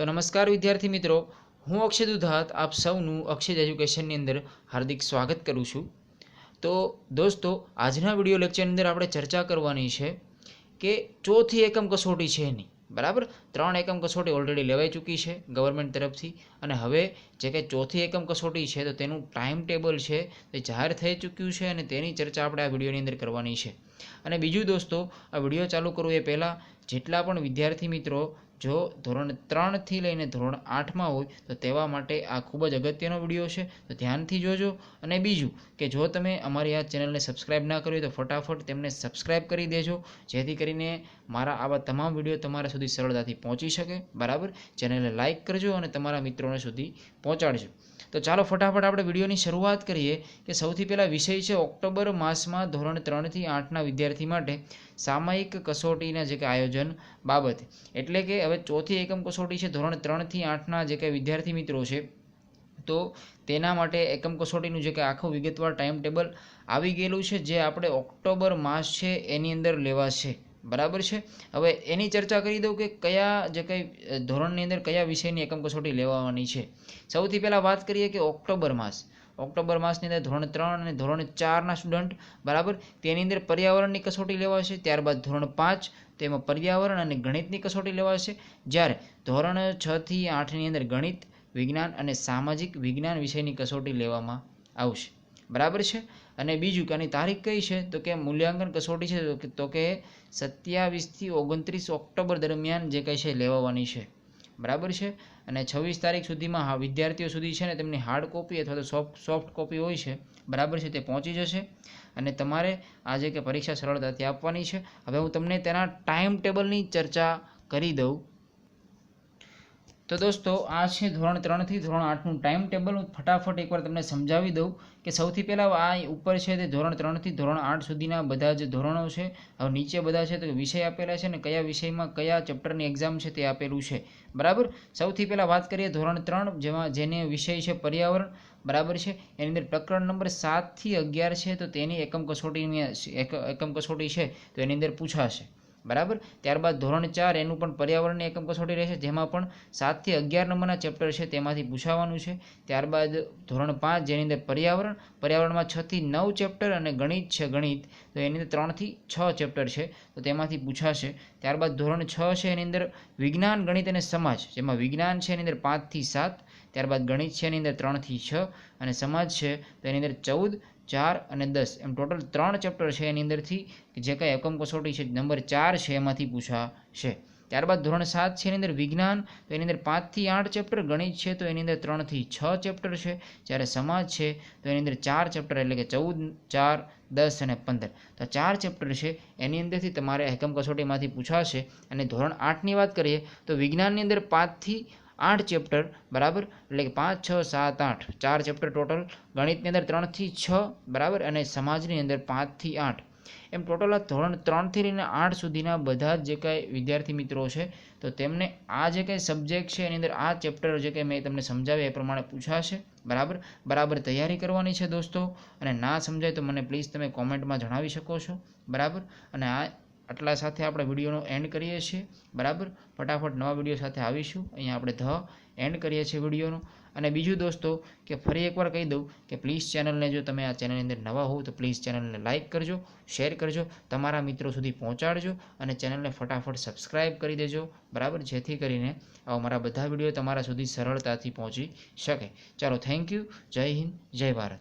તો નમસ્કાર વિદ્યાર્થી મિત્રો, હું અક્ષય દુધાત, આપ સૌનું અક્ષય એજ્યુકેશનની અંદર હાર્દિક સ્વાગત કરું છું. તો દોસ્તો, આજના વીડિયો લેક્ચરની અંદર આપણે ચર્ચા કરવાની છે કે ચોથી એકમ કસોટી છે એની, બરાબર? ત્રણ એકમ કસોટી ઓલરેડી લેવાઈ ચૂકી છે ગવર્મેન્ટ તરફથી અને હવે જે કંઈ ચોથી એકમ કસોટી છે તો તેનું ટાઈમ ટેબલ છે તે જાહેર થઈ ચૂક્યું છે અને તેની ચર્ચા આપણે આ વિડીયોની અંદર કરવાની છે. અને બીજું દોસ્તો, આ વીડિયો ચાલુ કરવું એ પહેલાં જેટલા પણ વિદ્યાર્થી મિત્રો જો ધોરણ ત્રણથી લઈને ધોરણ આઠમાં હોય, તો તેવા માટે આ ખૂબ જ અગત્યનો વીડિયો છે. તો ધ્યાનથી જોજો. અને બીજું કે જો તમે અમારી આ ચેનલને સબસ્ક્રાઈબ ના કરી તો ફટાફટ તેમને સબસ્ક્રાઈબ કરી દેજો. જેથી કરીને મારા આવા તમામ વીડિયો તમારા સુધી સરળતાથી પહોંચી શકે. બરાબર? ચેનલને લાઇક કરજો અને તમારા મિત્રોને સુધી પહોંચાડજો. તો ચાલો ફટાફટ આપણે વિડીયોની શરૂઆત કરીએ કે સૌથી પહેલાં વિષય છે ઓક્ટોબર માસમાં ધોરણ ત્રણથી આઠના વિદ્યાર્થી માટે સામયિક કસોટીના જે કે આયોજન બાબતે. એટલે કે હવે ચોથી એકમ કસોટી છે, ધોરણ ત્રણથી આઠના જે કંઈ વિદ્યાર્થી મિત્રો છે, તો તેના માટે એકમ કસોટીનું જે કે આખું વિગતવાર ટાઈમ ટેબલ આવી ગયેલું છે, જે આપણે ઓક્ટોબર માસ છે, એની અંદર લેવાશે. બરાબર છે? હવે એની ચર્ચા કરી દઉં કે કયા જે કંઈ ધોરણની અંદર કયા વિષયની એકમ કસોટી લેવાની છે. સૌથી પહેલાં વાત કરીએ કે ઓક્ટોબર માસ. ઓક્ટોબર માસની અંદર ધોરણ ત્રણ અને ધોરણ ચારના સ્ટુડન્ટ બરાબર? તેની અંદર પર્યાવરણની કસોટી લેવાશે, ત્યારબાદ ધોરણ પાંચ, તેમાં પર્યાવરણ અને ગણિતની કસોટી લેવાશે. જ્યારે ધોરણ છથી આઠની અંદર ગણિત, વિજ્ઞાન અને સામાજિક વિજ્ઞાન વિષયની કસોટી લેવામાં આવશે. બરાબર છે? અને બીજું કે આની તારીખ કઈ છે? તો કે મૂલ્યાંકન કસોટી છે, તો કે સત્યાવીસથી ઓગણત્રીસ ઓક્ટોબર દરમિયાન જે કંઈ છે લેવાની છે. બરાબર છે? અને છવ્વીસ તારીખ સુધીમાં વિદ્યાર્થીઓ સુધી છે ને તેમની હાર્ડ કોપી અથવા તો સોફ્ટ સોફ્ટ કોપી હોય છે, બરાબર છે, તે પહોંચી જશે. અને તમારે આજે કે પરીક્ષા સરળતાથી આપવાની છે. હવે હું તમને તેના ટાઈમ ટેબલની ચર્ચા કરી દઉં. તો દોસ્તો, આ છે ધોરણ ત્રણથી ધોરણ આઠનું ટાઈમ ટેબલ હું ફટાફટ એકવાર તમને સમજાવી દઉં કે સૌથી પહેલાં આ ઉપર છે તે ધોરણ ત્રણથી ધોરણ આઠ સુધીના બધા જ ધોરણો છે. હવે નીચે બધા છે તો વિષય આપેલા છે ને કયા વિષયમાં કયા ચેપ્ટરની એક્ઝામ છે તે આપેલું છે. બરાબર? સૌથી પહેલાં વાત કરીએ ધોરણ ત્રણ, જેમાં જેને વિષય છે પર્યાવરણ. બરાબર છે? એની અંદર પ્રકરણ નંબર સાતથી અગિયાર છે તો તેની એકમ કસોટીની એકમ કસોટી છે તો એની અંદર પૂછાશે. બરાબર? ત્યારબાદ ધોરણ ચાર એનું પણ પર્યાવરણની એકમ કસોટી રહેશે, જેમાં પણ સાતથી અગિયાર નંબરના ચેપ્ટર છે, તેમાંથી પૂછાવાનું છે. ત્યારબાદ ધોરણ પાંચ, જેની અંદર પર્યાવરણ, પર્યાવરણમાં છથી નવ ચેપ્ટર અને ગણિત છે, ગણિત. તો એની અંદર ત્રણથી છ ચેપ્ટર છે, તો તેમાંથી પૂછાશે. ત્યારબાદ ધોરણ છ છે, એની અંદર વિજ્ઞાન, ગણિત અને સમાજ. જેમાં વિજ્ઞાન છે, એની અંદર પાંચથી સાત. ત્યારબાદ ગણિત છે, એની અંદર ત્રણથી છ. અને સમાજ છે, તો એની અંદર ચૌદ. ચાર અને દસ. એમ ટોટલ ત્રણ ચેપ્ટર છે એની અંદરથી જે કંઈ એકમ કસોટી છે, નંબર ચાર છે એમાંથી પૂછાશે. ત્યારબાદ ધોરણ સાત છે એની અંદર વિજ્ઞાન, તો એની અંદર પાંચથી આઠ ચેપ્ટર ગણિત છે, તો એની અંદર ત્રણથી છ ચેપ્ટર છે. જ્યારે સમાજ છે, તો એની અંદર ચાર ચેપ્ટર એટલે કે ચૌદ, ચાર, દસ અને પંદર. તો ચાર ચેપ્ટર છે, એની અંદરથી તમારે એકમ કસોટીમાંથી પૂછાશે. અને ધોરણ આઠની વાત કરીએ, તો વિજ્ઞાનની અંદર પાંચથી આઠ ચેપ્ટર, બરાબર? એટલે કે પાંચ, છ, સાત, આઠ. ચાર ચેપ્ટર ટોટલ. ગણિતની અંદર ત્રણથી છ, બરાબર? અને સમાજની અંદર પાંચથી આઠ. એમ ટોટલ આ ધોરણ ત્રણથી લઈને આઠ સુધીના બધા જ જે કાંઈ વિદ્યાર્થી મિત્રો છે, તો તેમને આ જે કાંઈ સબ્જેક્ટ છે, એની અંદર આ ચેપ્ટર જે કંઈ મેં તમને સમજાવ્યા એ પ્રમાણે પૂછાશે. બરાબર? બરાબર તૈયારી કરવાની છે દોસ્તો. અને ના સમજાય તો મને પ્લીઝ તમે કોમેન્ટમાં જણાવી શકો છો. બરાબર? અને આ આટલા સાથે આપણે વિડીયોનો એન્ડ કરીએ છીએ, બરાબર? ફટાફટ નવા વીડિયો સાથે આવીશું. અહીંયા આપણે ધ એન્ડ કરીએ છીએ વિડીયોનો. અને બીજું દોસ્તો, કે ફરી એકવાર કહી દઉં કે પ્લીઝ ચેનલને જો તમે આ ચેનલની અંદર નવા હોવ, તો પ્લીઝ ચેનલને લાઇક કરજો શેર કરજો, તમારા મિત્રો સુધી પહોંચાડજો, અને ચેનલને ફટાફટ સબસ્ક્રાઈબ કરી દેજો, બરાબર? જેથી કરીને આવા મારા બધા વીડિયો તમારા સુધી સરળતાથી પહોંચી શકે. ચાલો થેન્ક યુ જય હિન્દ, જય ભારત.